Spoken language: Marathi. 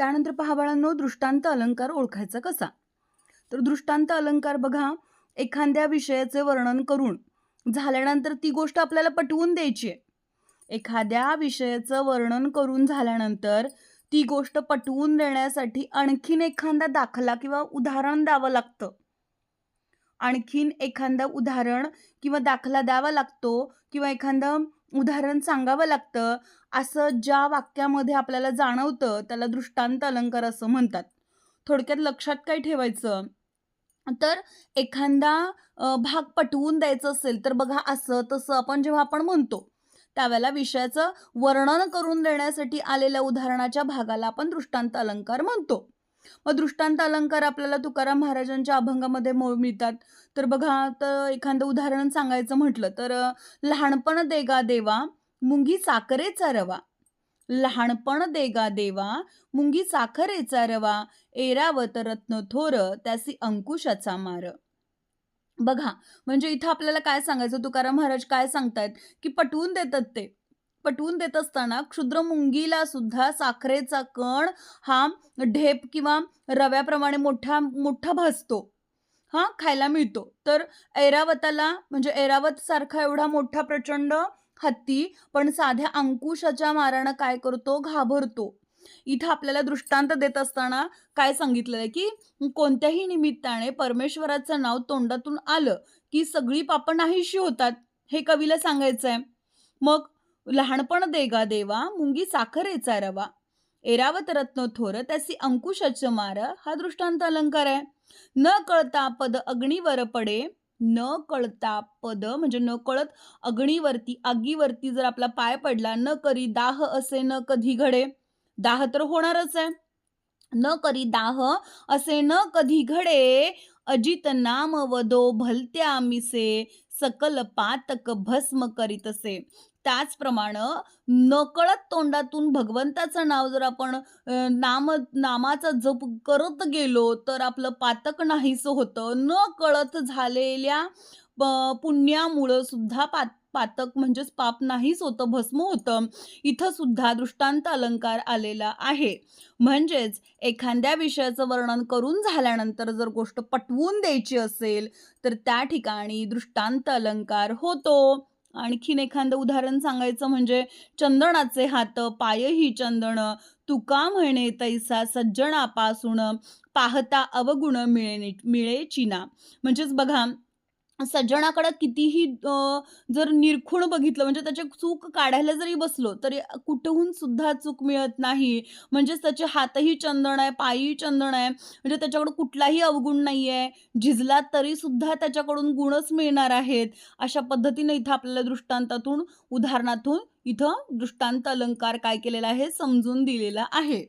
त्यानंतर पहा बाळांनो दृष्टांत अलंकार ओळखायचा कसा? तर दृष्टांत अलंकार बघा एखाद्या विषयाचे वर्णन करून झाल्यानंतर ती गोष्ट आपल्याला पटवून द्यायची आहे. एखाद्या विषयाचं वर्णन करून झाल्यानंतर ती गोष्ट पटवून देण्यासाठी आणखीन एखादा दाखला किंवा उदाहरण द्यावं लागतं. आणखीन एखादं उदाहरण किंवा दाखला द्यावा लागतो किंवा एखादं उदाहरण सांगावं लागतं. असं ज्या वाक्यामध्ये आपल्याला जाणवतं त्याला दृष्टांत अलंकार असं म्हणतात. थोडक्यात लक्षात काय ठेवायचं? तर एखादा भाग पटवून द्यायचं असेल तर बघा असं तसं आपण जेव्हा आपण म्हणतो त्यावेळेला विषयाचं वर्णन करून देण्यासाठी आलेल्या उदाहरणाच्या भागाला आपण दृष्टांत अलंकार म्हणतो. मग दृष्टांत अलंकार आपल्याला तुकाराम महाराजांच्या अभंगामध्ये मिळतात. तर बघा तर एखादं उदाहरण सांगायचं म्हटलं तर लहानपण देगा देवा मुंगी साखरेचा रवा. लहानपण देगा देवा मुंगी साखरेचा रवा एरावत रत्न थोर त्यासी अंकुशाचा मार. बघा म्हणजे इथं आपल्याला काय सांगायचं? तुकाराम महाराज काय सांगतायत? की पटवून देतात ते. पटवून देत असताना क्षुद्र मुंगीला सुद्धा साखरेचा कण हा ढेप किंवा रव्याप्रमाणे मोठा मोठा भासतो. हा खायला मिळतो. तर ऐरावताला म्हणजे ऐरावत सारखा एवढा मोठा प्रचंड हत्ती पण साध्या अंकुशाच्या मारानं काय करतो? घाबरतो. इथं आपल्याला दृष्टांत देत असताना काय सांगितलंय की कोणत्याही निमित्ताने परमेश्वराचं नाव तोंडातून आलं की सगळी पापं नाहीशी होतात हे कवीला सांगायचं आहे मग लहानपण देगा देवा मुंगी साखरेचा रवा. एरावत रत्न थोर त्यासी अंकुशाच मार हा दृष्टांत अलंकार आहे. न कळता पद अग्नीवर पडे न कळता पद म्हणजे न कळत अग्नीवरती आगीवरती जर आपला पाय पडला न करी दाह असे न कधी घडे. दाह तर होणारच आहे. न करी दाह असे न कधी घडे. अजित नाम वदो भलत्या मिसे सकल पातक भस्म करीत असे. त्याचप्रमाणे नकळत तोंडातून भगवंताचं नाव जर आपण नाम नामाचा जप करत गेलो तर आपलं पातक नाहीसं होतं. न कळत झालेल्या पुण्यामुळं सुद्धा पात पातक म्हणजेच पाप नाहीच होतं भस्म होतं. इथं सुद्धा दृष्टांत अलंकार आलेला आहे. म्हणजेच एखाद्या विषयाचं वर्णन करून झाल्यानंतर जर गोष्ट पटवून द्यायची असेल तर त्या ठिकाणी दृष्टांत अलंकार होतो. आणखीन एखादं उदाहरण सांगायचं म्हणजे चंदनाचे हात पायही चंदन तुका म्हणे तैसा सज्जनापासून पाहता अवगुण मिळे मिळेचिना. म्हणजेच बघा सज्जनाकडं कितीही जर निरखून बघितलं म्हणजे त्याचे चूक काढायला जरी बसलो तरी कुठून सुद्धा चूक मिळत नाही. म्हणजेच त्याचे हातही चंदन आहे पायही चंदन आहे म्हणजे त्याच्याकडं कुठलाही अवगुण नाही आहे झिजला तरी सुद्धा त्याच्याकडून गुणच मिळणार आहेत अशा पद्धतीने इथं आपल्याला दृष्टांतातून उदाहरणातून इथं दृष्टांत अलंकार काय केलेला आहे समजून दिलेला आहे.